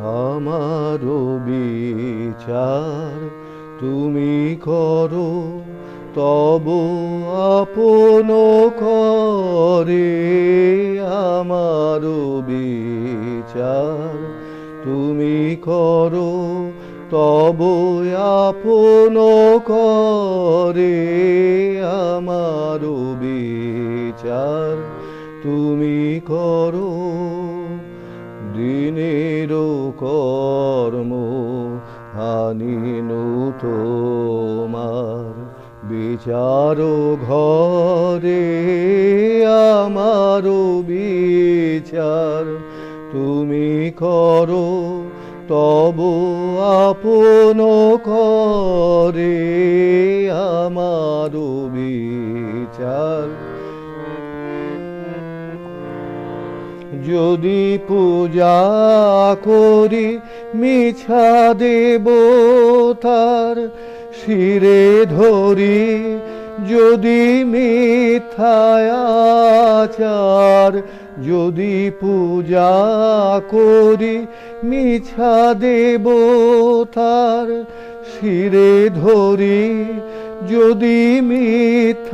আমারও বিচার তুমি করো, তব আপন করে আমারও বিচার তুমি করো, তব আপন করে আমারও বিচার তুমি করো। দিনের কর্ম হানিনু তোমার। বিচার ঘরে, আমারও বিচার। তুমি করো, তব আপন করে, আমারও বিচার। যদি পূজা করি, মিছা দেব তার। শিরে ধরি, যদি মিথ্যাচার যদি পূজা করি, মিছা দেব তার। শিরে ধরি যদি মিথ্যাচার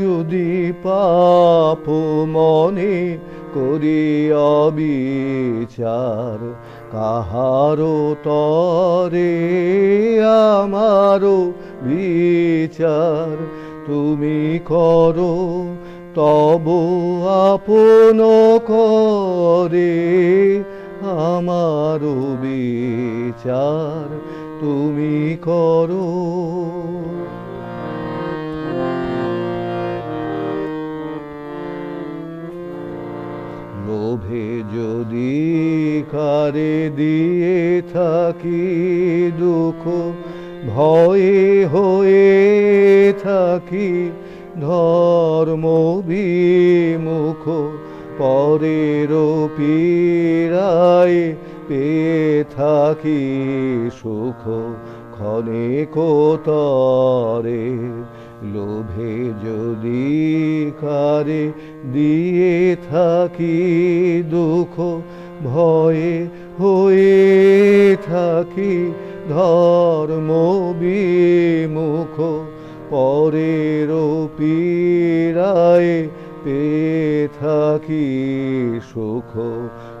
যদি পাপ মনে করি অবিচার, কাহারো তরে আমারও বিচার। তুমি করো তব আপন করে। লোভে যদি কারে দিয়ে থাকি দুঃখ, ভয়ে হয়ে থাকি ধর্ম বিমুখ, পরের পীড়ায় পেয়ে থাকি সুখ ক্ষণে কোতরে, লোভে যদি কারে দিয়ে থাকি দুঃখ, ভয়ে হয়ে থাকি ধর্ম বিমুখ, পরের পীড়ায় পেয়ে থাকি সুখ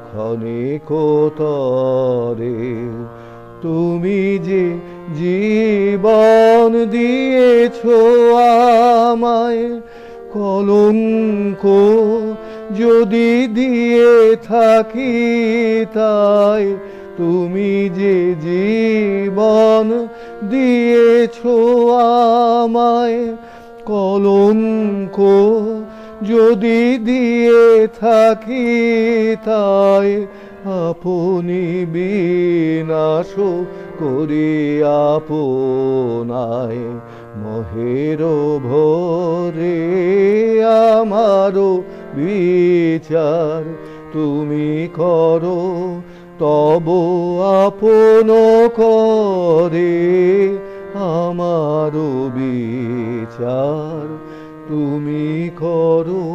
ক্ষণে কোতরে তুমি যে জীবন দিয়েছ আমায়, কলঙ্ক যদি দিয়ে থাকি তাই, তুমি যে জীবন দিয়েছ আমায়, কলঙ্ক যদি দিয়ে থাকি তাই আপনি বিনাশ করি আপনায় মহের ভরে আমারও বিচার তুমি করো, তব আপন করে আমারও বিচার তুমি করো।